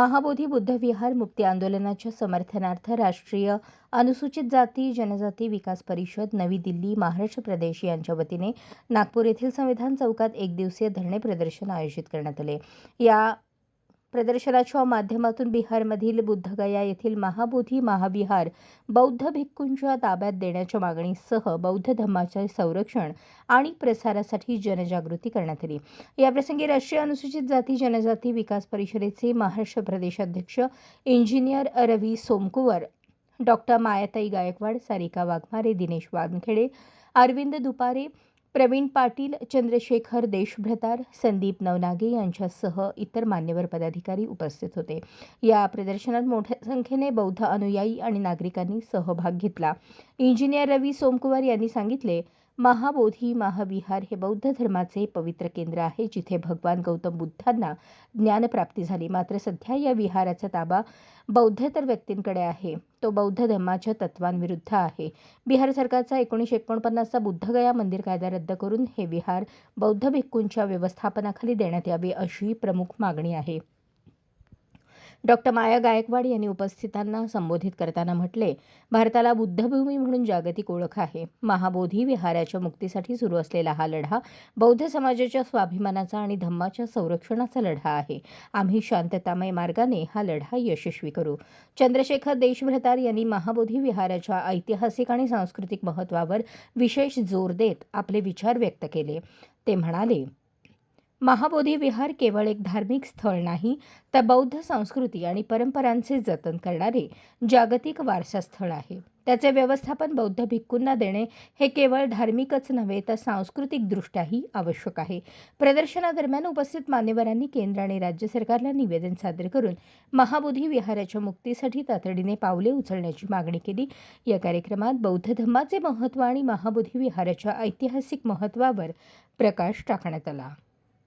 महाबोधी बुद्ध विहार मुक्ती आंदोलनाच्या समर्थनार्थ राष्ट्रीय अनुसूचित जाती जनजाती विकास परिषद नवी दिल्ली महाराष्ट्र प्रदेश यांच्या वतीने नागपूर येथील संविधान चौकात एक दिवसीय धरणे प्रदर्शन आयोजित करण्यात आले. या प्रदर्शनाच्या माध्यमातून बिहारमधील बुद्धगया येथील महाबोधी महाविहार बौद्ध भिक्खूंच्या ताब्यात देण्याच्या मागणीसह बौद्ध धर्माचे संरक्षण आणि प्रसारासाठी जनजागृती करण्यात आली. याप्रसंगी राष्ट्रीय अनुसूचित जाती जनजाती विकास परिषदेचे महाराष्ट्र प्रदेशाध्यक्ष इंजिनियर रवी सोमकुवर डॉक्टर मायाताई गायकवाड सारिका वाघमारे दिनेश वानखेडे अरविंद दुपारे प्रवीण पाटील चंद्रशेखर देशभ्रतार संदीप नवनागे यांच्यासह इतर मान्यवर पदाधिकारी उपस्थित होते. या प्रदर्शनात मोठ्या संख्येने बौद्ध अनुयायी आणि नागरिकांनी सहभाग घेतला. इंजिनियर रवी सोमकुमार यांनी सांगितले महाबोधी महाविहार हे बौद्ध धर्माचे पवित्र केंद्र आहे जिथे भगवान गौतम बुद्धांना ज्ञानप्राप्ती झाली. मात्र सध्या या विहाराचा ताबा बौद्धतर व्यक्तींकडे आहे. तो बौद्ध धर्माच्या तत्वांविरुद्ध आहे. बिहार सरकारचा एकोणीसशे एकोणपन्नासचा बुद्धगया मंदिर कायदा रद्द करून हे विहार बौद्ध भिक्खूंच्या व्यवस्थापनाखाली देण्यात यावे अशी प्रमुख मागणी आहे. डॉक्टर माया गायकवाड यांनी उपस्थितांना संबोधित करताना म्हटले भारताला बुद्धभूमी म्हणून जागतिक ओळख आहे. महाबोधी विहाराच्या मुक्तीसाठी सुरू असलेला हा लढा बौद्ध समाजाच्या स्वाभिमानाचा आणि धम्माच्या संरक्षणाचा लढा आहे. आम्ही शांततामय मार्गाने हा लढा यशस्वी करू. चंद्रशेखर देशभ्रतार यांनी महाबोधी विहाराच्या ऐतिहासिक आणि सांस्कृतिक महत्त्वावर विशेष जोर देत आपले विचार व्यक्त केले. ते म्हणाले महाबोधी विहार केवळ एक धार्मिक स्थळ नाही तर बौद्ध संस्कृती आणि परंपरांचे जतन करणारे जागतिक वारसा स्थळ आहे. त्याचे व्यवस्थापन बौद्ध भिक्खूंना देणे हे केवळ धार्मिकच नव्हे तर सांस्कृतिकदृष्ट्याही आवश्यक आहे. प्रदर्शनादरम्यान उपस्थित मान्यवरांनी केंद्र आणि राज्य सरकारला निवेदन सादर करून महाबोधी विहाराच्या मुक्तीसाठी तातडीने पावले उचलण्याची मागणी केली. या कार्यक्रमात बौद्ध धम्माचे महत्त्व आणि महाबोधी विहाराच्या ऐतिहासिक महत्त्वावर प्रकाश टाकण्यात आला.